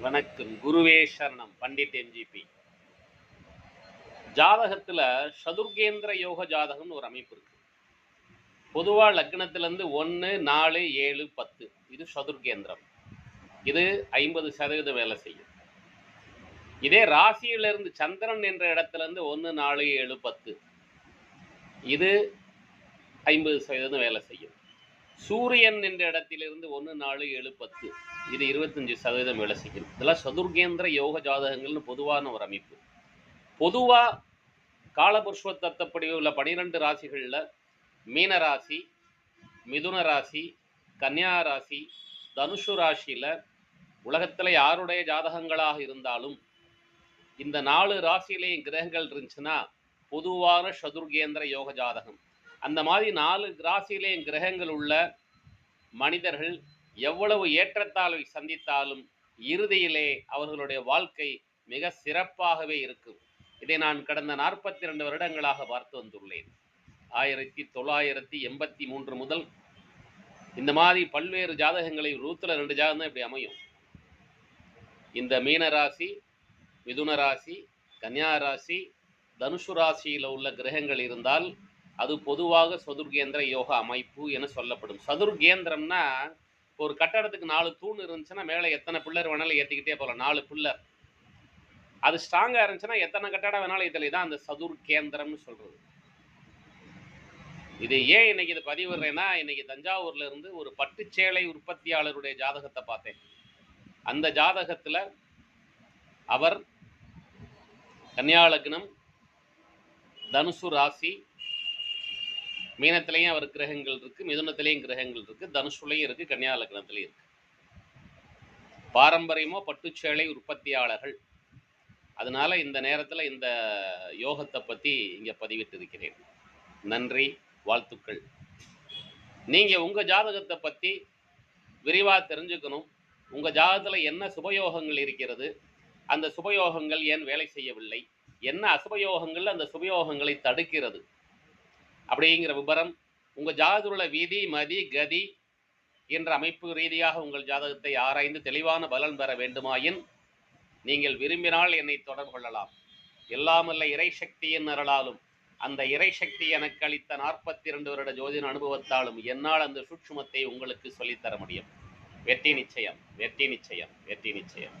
வணக்கம். குருவே சரணம். பண்டிட் எம்ஜிபி ஜாதகத்துல சதுர்கேந்திர யோக ஜாதகம்னு ஒரு அமைப்பு இருக்கு. பொதுவா லக்னத்திலேருந்து ஒன்று நாலு ஏழு பத்து. இது சதுர்கேந்திரம். இது ஐம்பது சதவீதம் வேலை செய்யும். இதே ராசியிலிருந்து சந்திரன் என்ற இடத்துல இருந்து ஒன்று நாலு ஏழு பத்து. இது ஐம்பது சதவீதம் வேலை செய்யும். சூரியன் என்ற இடத்திலிருந்து ஒன்று நாலு ஏழு பத்து. இது இருபத்தஞ்சு சதவீதம் வேலை செய்யும் இதெல்லாம் சதுர்கேந்திர யோக ஜாதகங்கள்னு பொதுவான ஒரு அமைப்பு. பொதுவாக காலபுருஷ்வ தத்தப்படி உள்ள பனிரெண்டு ராசிகளில் மீன ராசி மிதுன ராசி கன்னியா ராசி தனுஷு ராசியில் உலகத்தில் யாருடைய ஜாதகங்களாக இருந்தாலும் இந்த நாலு ராசியிலேயும் கிரகங்கள் இருந்துச்சுன்னா பொதுவான சதுர்கேந்திர யோக ஜாதகம். அந்த மாதிரி நாலு ராசியிலேயும் கிரகங்கள் உள்ள மனிதர்கள் எவ்வளவு ஏற்றத்தாழ்வை சந்தித்தாலும் இறுதியிலே அவர்களுடைய வாழ்க்கை மிக சிறப்பாகவே இருக்கும். இதை நான் கடந்த நாற்பத்தி ரெண்டு வருடங்களாக பார்த்து வந்துள்ளேன். ஆயிரத்தி தொள்ளாயிரத்தி எண்பத்தி மூன்று முதல் இந்த மாதிரி பல்வேறு ஜாதகங்களை நூற்றுல ரெண்டு ஜாதகம் தான் இப்படி அமையும். இந்த மீன ராசி மிதுன ராசி கன்னியா ராசி தனுஷு ராசியில் உள்ள கிரகங்கள் இருந்தால் அது பொதுவாக சதுர்கேந்திர யோக அமைப்பு என சொல்லப்படும். சதுர்கேந்திரம்னா ஒரு கட்டடத்துக்கு நாலு தூண் இருந்துச்சுன்னா மேலே எத்தனை பில்லர் வேணாலும் ஏற்றிக்கிட்டே போகலாம். நாலு பில்லர். அது ஸ்ட்ராங்காக இருந்துச்சுன்னா எத்தனை கட்டடம் வேணாலும் இதில் தான் அந்த சதுர் கேந்திரம்னு சொல்கிறது இது ஏன் இன்னைக்கு இது பதிவிடுறேன்னா இன்னைக்கு தஞ்சாவூர்ல இருந்து ஒரு பட்டுச்சேலை உற்பத்தியாளருடைய ஜாதகத்தை பார்த்தேன். அந்த ஜாதகத்தில் அவர் கன்னியாலக்னம் தனுசு ராசி மீனத்திலையும் அவர் கிரகங்கள் இருக்கு மிதுனத்திலையும் கிரகங்கள் இருக்கு தனுஷுலையும் இருக்கு கன்னியா லக்னத்திலையும் இருக்கு. பாரம்பரியமோ பட்டுச்சேலை உற்பத்தியாளர்கள். அதனால இந்த நேரத்துல இந்த யோகத்தை பத்தி இங்க பதிவிட்டு இருக்கிறேன் நன்றி வாழ்த்துக்கள். நீங்க உங்க ஜாதகத்தை பத்தி விரிவா தெரிஞ்சுக்கணும். உங்க ஜாதகத்தில் என்ன சுபயோகங்கள் இருக்கிறது? அந்த சுபயோகங்கள் ஏன் வேலை செய்யவில்லை? என்ன அசுபயோகங்கள் அந்த சுபயோகங்களை தடுக்கிறது? அப்படிங்கிற விபரம் உங்கள் ஜாதகத்துள்ள விதி மதி கதி என்ற அமைப்பு ரீதியாக உங்கள் ஜாதகத்தை ஆராய்ந்து தெளிவான பலன் பெற வேண்டுமாயின் நீங்கள் விரும்பினால் என்னை தொடர்பு கொள்ளலாம். எல்லாமல்ல இறைசக்தியின் அருளாலும் அந்த இறைசக்தி எனக்கு அளித்த நாற்பத்தி இரண்டு வருட ஜோதிட அனுபவத்தாலும் என்னால் அந்த சூட்சுமத்தை உங்களுக்கு சொல்லித்தர முடியும். வெற்றி நிச்சயம் வெற்றி நிச்சயம் வெற்றி நிச்சயம்.